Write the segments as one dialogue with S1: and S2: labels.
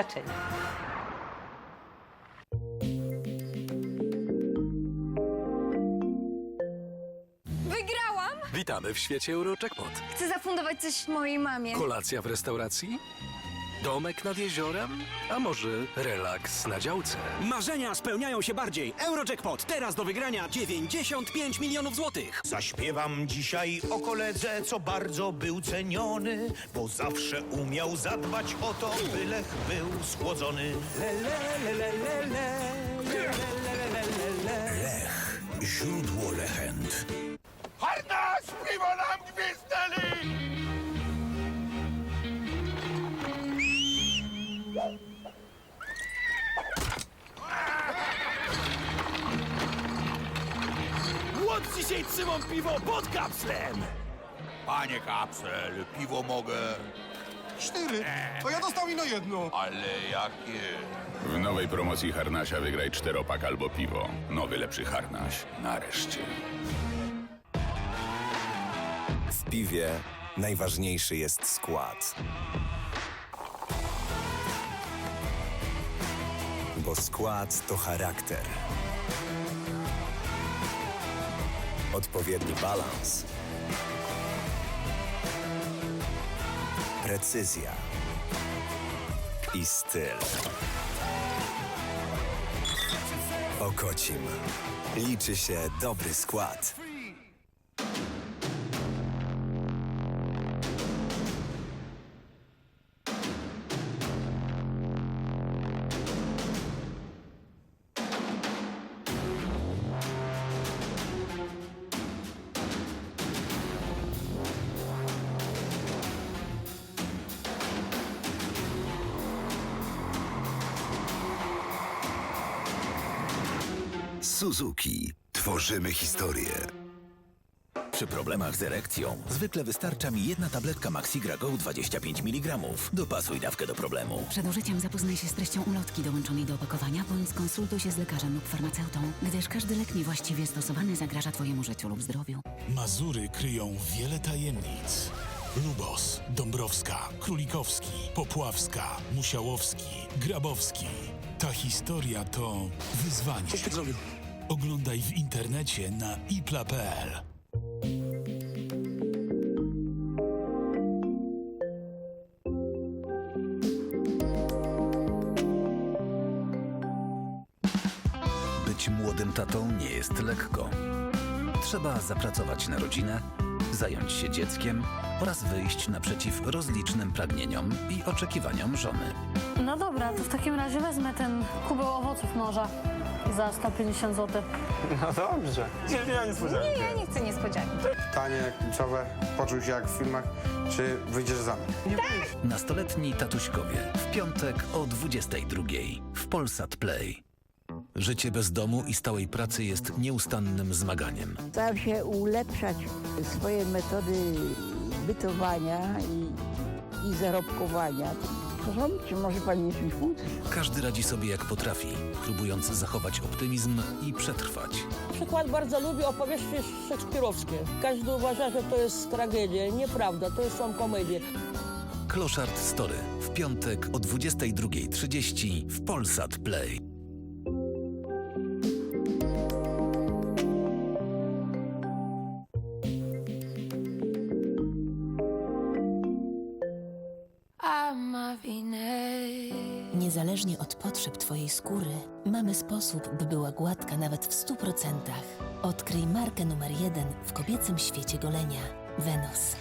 S1: zobaczenia.
S2: Wygrałam!
S3: Witamy w świecie Eurojackpot.
S2: Chcę zafundować coś mojej mamie.
S3: Kolacja w restauracji? Domek nad jeziorem? A może relaks na działce?
S4: Marzenia spełniają się bardziej. Eurojackpot teraz do wygrania 95 milionów złotych.
S5: Zaśpiewam dzisiaj o koledze, co bardzo był ceniony, bo zawsze umiał zadbać o to, by Lech był schłodzony. Lech, źródło legend.
S4: Łódź dzisiaj trzymam piwo pod kapslem.
S6: Panie kapsel, piwo mogę,
S7: Cztery. To ja dostał ino jedno.
S6: ale jakie?
S8: W nowej promocji Harnasia wygraj czteropak albo piwo. Nowy lepszy Harnaś. Nareszcie.
S9: W piwie najważniejszy jest skład. Bo skład to charakter. Odpowiedni balans. Precyzja. I styl. Okocim. Liczy się dobry skład.
S5: Suzuki. Tworzymy historię.
S9: Przy problemach z erekcją zwykle wystarcza mi jedna tabletka Maxigra Go 25 mg. Dopasuj dawkę do problemu.
S10: Przed użyciem zapoznaj się z treścią ulotki dołączonej do opakowania, bądź skonsultuj się z lekarzem lub farmaceutą, gdyż każdy lek niewłaściwie stosowany zagraża Twojemu życiu lub zdrowiu.
S11: Mazury kryją wiele tajemnic. Lubos, Dąbrowska, Królikowski, Popławska, Musiałowski, Grabowski. Ta historia to wyzwanie. Coś ty zrobił. Oglądaj w internecie na ipla.pl.
S9: Być młodym tatą nie jest lekko. Trzeba zapracować na rodzinę, zająć się dzieckiem oraz wyjść naprzeciw rozlicznym pragnieniom i oczekiwaniom żony.
S10: No dobra, to w takim razie wezmę ten kubeł owoców morza za 150 zł.
S7: No dobrze.
S2: Nie, ja nie chcę niespodzianki.
S7: Pytanie kluczowe. Poczuł się jak w filmach, czy wyjdziesz za mną?
S9: Nastoletni tatuśkowie w piątek o 22 w Polsat Play. Życie bez domu i stałej pracy jest nieustannym zmaganiem.
S1: Staram się ulepszać swoje metody bytowania i, i zarobkowania. Może pani mi czymś pomóc?
S9: Każdy radzi sobie jak potrafi, próbując zachować optymizm i przetrwać.
S1: Przykład bardzo lubię opowieści szekspirowskie. Każdy uważa, że to jest tragedia. Nieprawda, to są komedie.
S9: Kloszard Story w piątek o 22.30 w Polsat Play.
S10: Niezależnie od potrzeb Twojej skóry, mamy sposób, by była gładka nawet w 100%. Odkryj markę numer jeden w kobiecym świecie golenia. Venus.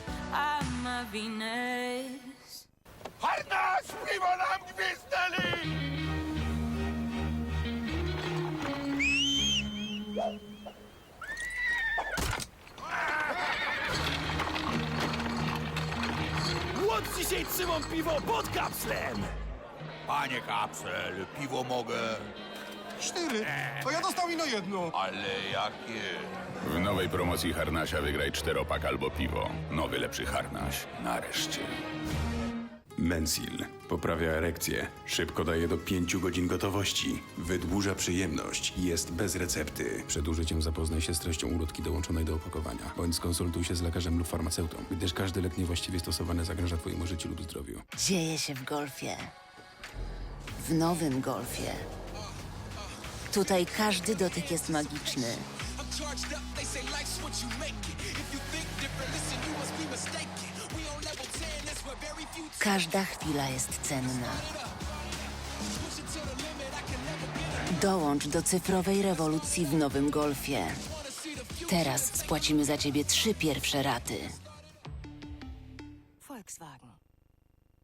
S6: Harnaś, piwo nam gwizdali!
S4: Łódź dzisiaj trzymam piwo pod kapslem.
S6: Panie kapsel, piwo mogę,
S7: Cztery. To ja dostał ino jedno.
S6: ale jakie?
S8: W nowej promocji Harnasia wygraj czteropak albo piwo. Nowy lepszy Harnaś. Nareszcie.
S5: Mensil. Poprawia erekcję. Szybko daje do 5 godzin gotowości. Wydłuża przyjemność. Jest bez recepty. Przed użyciem zapoznaj się z treścią ulotki dołączonej do opakowania. Bądź skonsultuj się z lekarzem lub farmaceutą, gdyż każdy lek niewłaściwie stosowany zagraża Twojemu życiu lub zdrowiu.
S10: Dzieje się w golfie. W nowym golfie. Tutaj każdy dotyk jest magiczny. Każda chwila jest cenna. Dołącz do cyfrowej rewolucji w nowym golfie. Teraz spłacimy za ciebie trzy pierwsze raty.
S4: Volkswagen.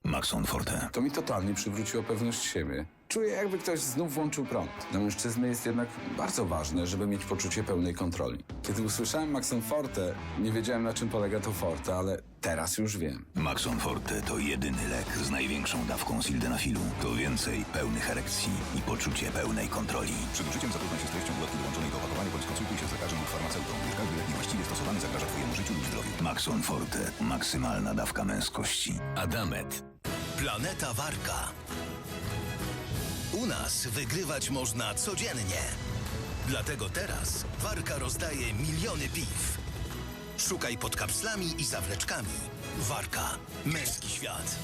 S12: Maxon Forte. To mi totalnie przywróciło pewność siebie. Czuję, jakby ktoś znów włączył prąd. Dla mężczyzny jest jednak bardzo ważne, żeby mieć poczucie pełnej kontroli. Kiedy usłyszałem Maxon Forte, nie wiedziałem na czym polega to Forte, ale teraz już wiem.
S13: Maxon Forte to jedyny lek z największą dawką sildenafilu. To więcej pełnych erekcji i poczucie pełnej kontroli. Przed użyciem zapoznaj się z treścią ulotki dołączonej do opakowania bądź konsultuj się z lekarzem lub farmaceutą. Gdyż każdy lek niewłaściwie stosowany zagraża Twojemu życiu lub zdrowiu. Maxon Forte. Maksymalna dawka męskości.
S14: Adamet. Planeta Warka. U nas wygrywać można codziennie. Dlatego teraz Warka rozdaje miliony piw. Szukaj pod kapslami i zawleczkami. Warka. Męski świat.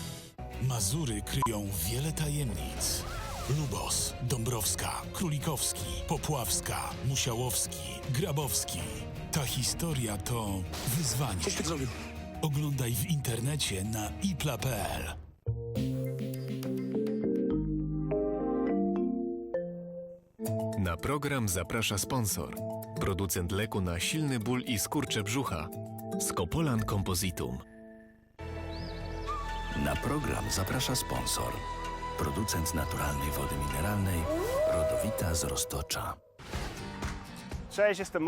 S11: Mazury kryją wiele tajemnic. Lubos, Dąbrowska, Królikowski, Popławska, Musiałowski, Grabowski. Ta historia to wyzwanie.
S3: Coś ty zrobił.
S11: Oglądaj w internecie na ipla.pl.
S15: Na program zaprasza sponsor. Producent leku na silny ból i skurcze brzucha. Skopolan Compositum.
S14: Na program zaprasza sponsor. Producent naturalnej wody mineralnej Rodowita z Roztocza.
S16: Cześć, jestem